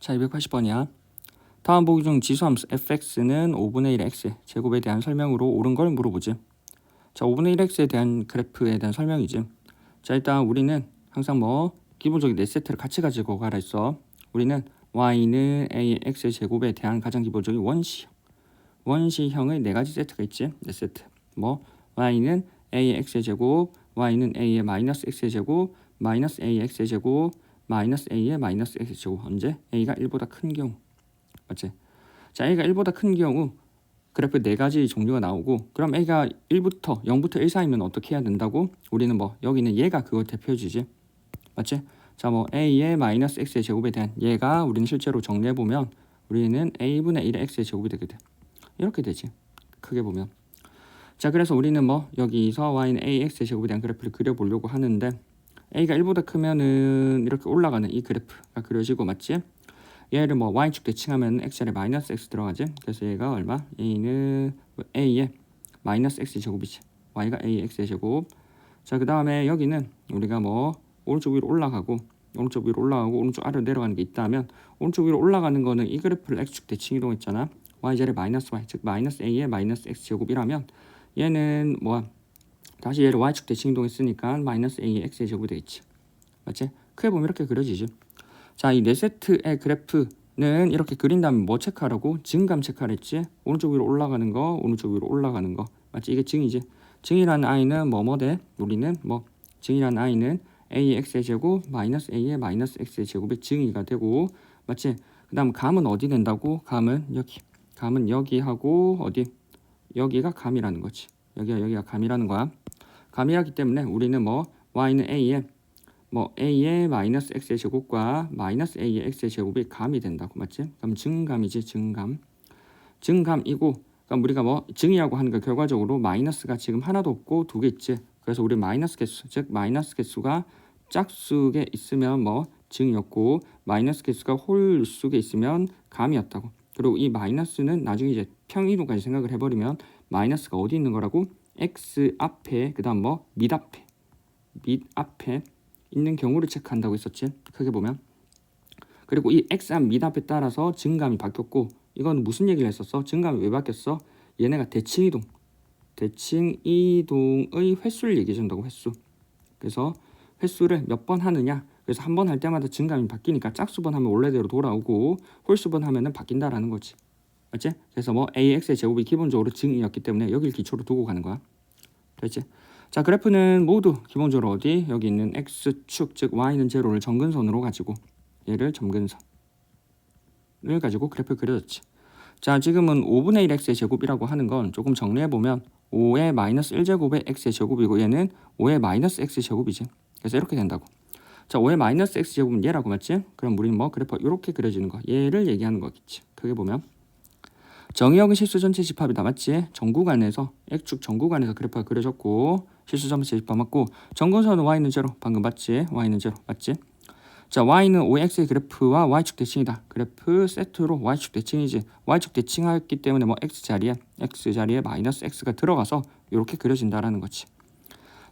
자, 280번이야. 다음 보기 중 지수함수 fx는 5분의 1 x 제곱에 대한 설명으로 옳은 걸 물어보지. 자, 5분의 1 x에 대한 그래프에 대한 설명이지. 자, 일단 우리는 항상 뭐 기본적인 네 세트를 같이 가지고 가라 했어. 우리는 y는 a x 제곱에 대한 가장 기본적인 원시형. 원시형의 네 가지 세트가 있지. 네 세트. 뭐 y는 a x 제곱, y는 a의 마이너스 x 제곱, 마이너스 a x 제곱, 마이너스 a의 마이너스 x 제곱. 언제? a가 1보다 큰 경우. 맞지? 자, a가 1보다 큰 경우 그래프 네 가지 종류가 나오고 그럼 a가 1부터 0부터 1 사이면 어떻게 해야 된다고? 우리는 뭐 여기는 얘가 그거 대표주지. 맞지? 자, 뭐 a의 마이너스 x의 제곱에 대한 얘가 우리는 실제로 정리해 보면 우리는 a분의 1의 x의 제곱이 되거든. 이렇게 되지. 크게 보면. 자, 그래서 우리는 뭐 여기서 y는 ax의 제곱에 대한 그래프를 그려 보려고 하는데 a가 1보다 크면은 이렇게 올라가는 이 그래프가 그려지고 맞지? 얘를 뭐 y축 대칭하면 x절에 마이너스 x 들어가지. 그래서 얘가 얼마? a는 a의 마이너스 x 제곱이지. y가 a x의 제곱. 자, 그 다음에 여기는 우리가 뭐 오른쪽 위로 올라가고 오른쪽 위로 올라가고 오른쪽 아래로 내려가는 게 있다면 오른쪽 위로 올라가는 거는 이 그래프를 x축 대칭 이동했잖아. y절에 마이너스 y 즉 마이너스 a의 마이너스 x 제곱이라면 얘는 뭐 다시 얘를 y축 대칭 이동했으니까 마이너스 a의 x의 제곱이 되겠지. 맞지? 크게 보면 이렇게 그려지지. 자, 이 네 세트의 그래프는 이렇게 그린 다음에 뭐 체크하라고? 증감 체크하라 했지? 오른쪽 위로 올라가는 거, 오른쪽 위로 올라가는 거. 맞지? 이게 증이지. 증이라는 i는 뭐뭐 돼? 우리는 뭐 증이라는 i는 a의 x의 제곱 마이너스 a의 마이너스 x의 제곱의 증이가 되고 맞지? 그 다음 감은 어디 된다고? 감은 여기. 감은 여기 하고 어디? 여기가 감이라는 거지. 여기가 여기가 감이라는 거야. 감이라기 때문에 우리는 뭐 y는 a의 뭐 a의 마이너스 x의 제곱과 마이너스 a의 x의 제곱이 감이 된다고 맞지? 그럼 증감이지 증감. 증감이고 그럼 우리가 뭐 증이라고 하는 거 결과적으로 마이너스가 지금 하나도 없고 두 개 있지. 그래서 우리 마이너스 개수 즉 마이너스 개수가 짝수에 있으면 뭐 증이었고 마이너스 개수가 홀수에 있으면 감이었다고. 그리고 이 마이너스는 나중에 이제 평이동까지 생각을 해버리면 마이너스가 어디 있는 거라고? x 앞에 그 다음 뭐 밑 앞에 밑 앞에 있는 경우를 체크한다고 했었지. 크게 보면. 그리고 이 x 앞 밑 앞에 따라서 증감이 바뀌었고 이건 무슨 얘기를 했었어? 증감이 왜 바뀌었어? 얘네가 대칭 이동. 대칭 이동의 횟수를 얘기해 준다고 횟수. 그래서 횟수를 몇 번 하느냐. 그래서 한 번 할 때마다 증감이 바뀌니까 짝수번 하면 원래대로 돌아오고 홀수번 하면은 바뀐다라는 거지. 맞지? 그래서 뭐 ax의 제곱이 기본적으로 증이었기 때문에 여기를 기초로 두고 가는 거야. 됐지? 자 그래프는 모두 기본적으로 어디 여기 있는 x축 즉 y는 제로를 점근선으로 가지고 얘를 점근선을 가지고 그래프 그려졌지. 자 지금은 5분의 1 x의 제곱이라고 하는 건 조금 정리해 보면 5의 마이너스 1제곱의 x의 제곱이고 얘는 5의 마이너스 x 제곱이지. 그래서 이렇게 된다고. 자 5의 마이너스 x 제곱은 얘라고 맞지? 그럼 우리는 뭐 그래프 이렇게 그려지는 거 얘를 얘기하는 거겠지. 크게 보면 정의역은 실수 전체 집합이다 맞지? 정구간에서 x축 정구간에서 그래프가 그려졌고 실수 전체 집합 맞고 정근선은 y는 제로 방금 봤지? y는 제로 맞지? 자 y는 5x의 그래프와 y축 대칭이다. 그래프 세트로 y축 대칭이지. y축 대칭했기 때문에 뭐 x 자리에 x 자리에 마이너스 x가 들어가서 이렇게 그려진다라는 거지.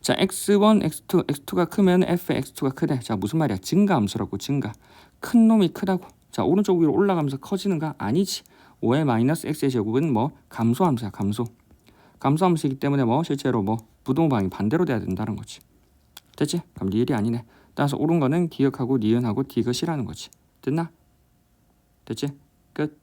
자 x1, x2, x2가 크면 f x2가 크대. 자 무슨 말이야? 증가 함수라고 증가. 큰 놈이 크다고. 자 오른쪽 위로 올라가면서 커지는가? 아니지. 5의 마이너스 x의 제곱은 뭐 감소함수야 감소. 감소함수이기 때문에 뭐 실제로 뭐 부동방이 반대로 돼야 된다는 거지. 됐지? 그럼 리을이 아니네. 따라서 옳은 거는 기억하고 니은하고 디귿이라는 거지. 됐나? 됐지? 끝.